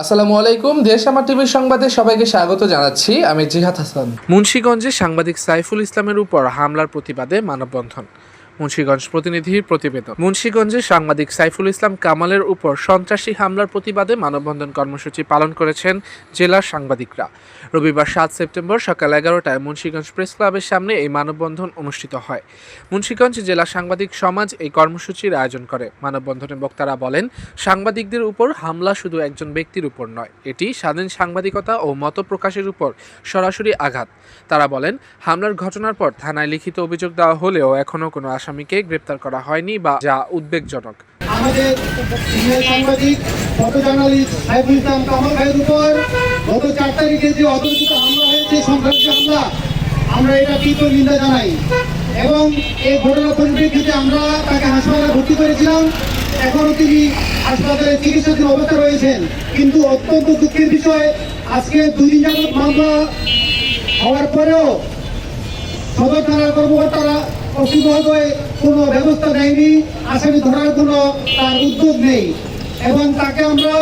আসসালামু আলাইকুম, দেশ আমার টিভির সংবাদে সবাইকে স্বাগত জানাচ্ছি। আমি জিহাদ হাসান। মুন্সিগঞ্জে সাংবাদিক সাইফুল ইসলামের উপর হামলার প্রতিবাদে মানববন্ধন। মুন্সিগঞ্জ প্রতিনিধির প্রতিবেদন। মুন্সিগঞ্জে সাংবাদিক সাইফুল ইসলাম কামালের উপর সন্ত্রাসী হামলার প্রতিবাদে মানববন্ধন কর্মসূচি পালন করেছেন জেলার সাংবাদিকরা। রবিবার সাত সেপ্টেম্বর সকাল এগারোটায় মুন্সিগঞ্জ প্রেস ক্লাবের সামনে এই মানববন্ধন অনুষ্ঠিত হয়। মুন্সিগঞ্জ জেলা সাংবাদিক সমাজ এই কর্মসূচির আয়োজন করে। মানববন্ধনে বক্তারা বলেন, সাংবাদিকদের উপর হামলা শুধু একজন ব্যক্তির উপর নয়, এটি স্বাধীন সাংবাদিকতা ও মত প্রকাশের উপর সরাসরি আঘাত। তারা বলেন, হামলার ঘটনার পর থানায় লিখিত অভিযোগ দেওয়া হলেও এখনও কোনো আসামিকে গ্রেপ্তার করা হয়নি বা যা উদ্বেগজনক। আমাদের সাংবাদিক, গত চার তারিখে যে হামলা হয়েছে আমরা জানাই। এবং এই আমরা তাকে হাসপাতালে ভর্তি করেছিলাম। তিনি হাসপাতালে অবস্থা রয়েছেন। কিন্তু অত্যন্ত দুঃখের বিষয়, আজকে দুই দিন যাবৎ মামলা হওয়ার পরেও সদর থানার কর্মকর্তারা অসুবিধায় কোনো ব্যবস্থা নেয়নি। আসামি ধরার কোনো তার উদ্যোগ নেই। এবং তাকে আমরা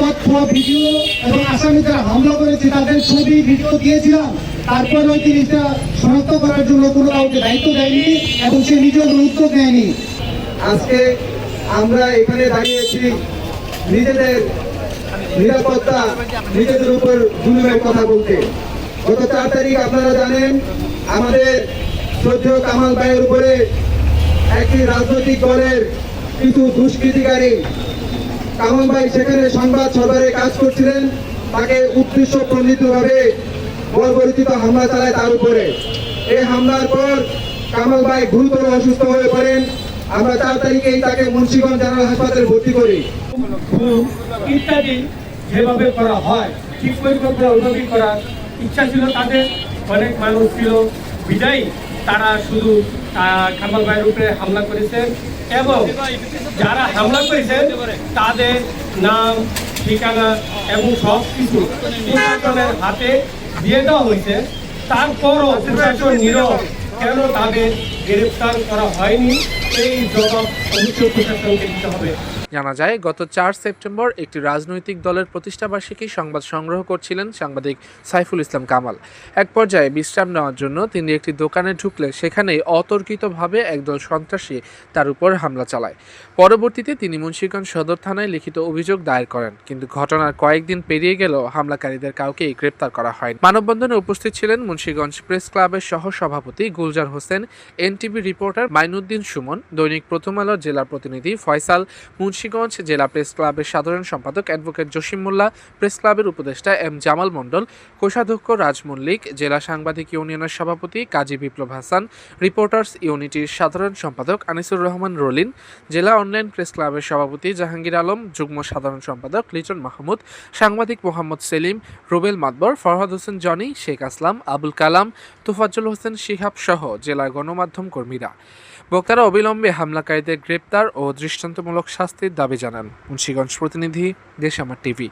তথ্য, ভিডিও এবং আসামি যারা হামলা করেছে, তাদের ছবি, ভিডিও দিয়েছিলাম। তারপরে ওই জিনিসটা শনাক্ত করার জন্য কোনো কাউকে দায়িত্ব দেয়নি এবং সে কোনো উদ্যোগ নেয়নি। আজকে আমরা এখানে দাঁড়িয়েছি। নিজেদের নিরাপত্তা, নিজেদের উপর জুলুমের কথা বলতে। গত চার তারিখ আপনারা জানেন আমাদের শ্রদ্ধেয় কামাল ভাইয়ের উপরে একটি রাজনৈতিক দলের কিছু দুষ্কৃতিকারী। কামাল ভাই সেখানে সংবাদ সরবরাহে কাজ করছিলেন। তাকে উদ্দেশ্য প্রণীতভাবে বর্বরিচিত হামলা চালায় তার উপরে। এই হামলার পর কামাল ভাই গুরুতর অসুস্থ হয়ে পড়েন। আমরা চার তারিখেই তাকে মুন্সিগঞ্জ জেনারেল হাসপাতালে ভর্তি করি। ইত্যাদি যেভাবে করা হয়, ঠিক পরিকল্পনা ওইভাবেই করার ইচ্ছা ছিল তাদের। অনেক মানুষ ছিল। বিদায়ী। তারা শুধু কামাল ভাইয়ের উপরে হামলা করেছেন এবং যারা হামলা করেছেন তাদের নাম, ঠিকানা এবং সব কিছু প্রশাসনের হাতে দিয়ে দেওয়া হয়েছে। তারপরও প্রশাসন নীরব। কেন তাদের গ্রেফতার করা হয়নি, এই জবাব অবশ্যই প্রশাসনকে দিতে হবে। জানা যায়, গত চার সেপ্টেম্বর একটি রাজনৈতিক দলের প্রতিষ্ঠাবার্ষিকী সংবাদ সংগ্রহ করছিলেন সাংবাদিক সাইফুল ইসলাম কামাল। এক পর্যায়ে বিশ্রাম নেওয়ার জন্য তিনি একটি দোকানে ঢুকলে সেখানেই অতর্কিতভাবে একদল সন্ত্রাসী তার উপর হামলা চালায়। পরবর্তীতে তিনি মুন্সিগঞ্জ সদর থানায় লিখিত অভিযোগ দায়ের করেন, কিন্তু ঘটনার কয়েকদিন পেরিয়ে গেলেও হামলাকারীদের কাউকেই গ্রেপ্তার করা হয়নি। মানববন্ধনে উপস্থিত ছিলেন মুন্সিগঞ্জ প্রেস ক্লাবের সহ সভাপতি গুলজার হোসেন এনটিভি রিপোর্টার মাইনুদ্দিন সুমন, দৈনিক প্রথম আলোর জেলা প্রতিনিধি ফয়সাল মুন্সীগঞ্জ, জেলা প্রেস ক্লাবের সাধারণ সম্পাদক অ্যাডভোকেট জসিম মোল্লা, প্রেস ক্লাবের উপদেষ্টা এম জামাল মণ্ডল, কোষাধ্যক্ষ রাজ মল্লিক, জেলা সাংবাদিক ইউনিয়নের সভাপতি কাজী বিপ্লব হাসান, রিপোর্টার্স ইউনিটির সাধারণ সম্পাদক আনিসুর রহমান রলিন, জেলা অনলাইন প্রেস ক্লাবের সভাপতি জাহাঙ্গীর আলম, যুগ্ম সাধারণ সম্পাদক লিটন মাহমুদ, সাংবাদিক মোহাম্মদ সেলিম, রুবেল মাতবর, ফরহাদ হোসেন জনি, শেখ আসলাম, আবুল কালাম, তোফাজ্জল হোসেন শিহাব সহ জেলার গণমাধ্যম কর্মীরা বক্তারা অবিলম্বে হামলাকারীদের গ্রেপ্তার ও দৃষ্টান্তমূলক শাস্তির দাবি জানান। মুন্সীগঞ্জ প্রতিনিধি দেশ আমার টিভি।